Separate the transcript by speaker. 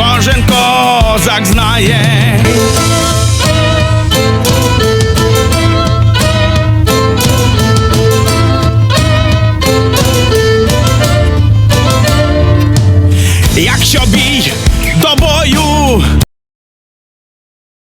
Speaker 1: кожен козак знає. Якщо бій до бою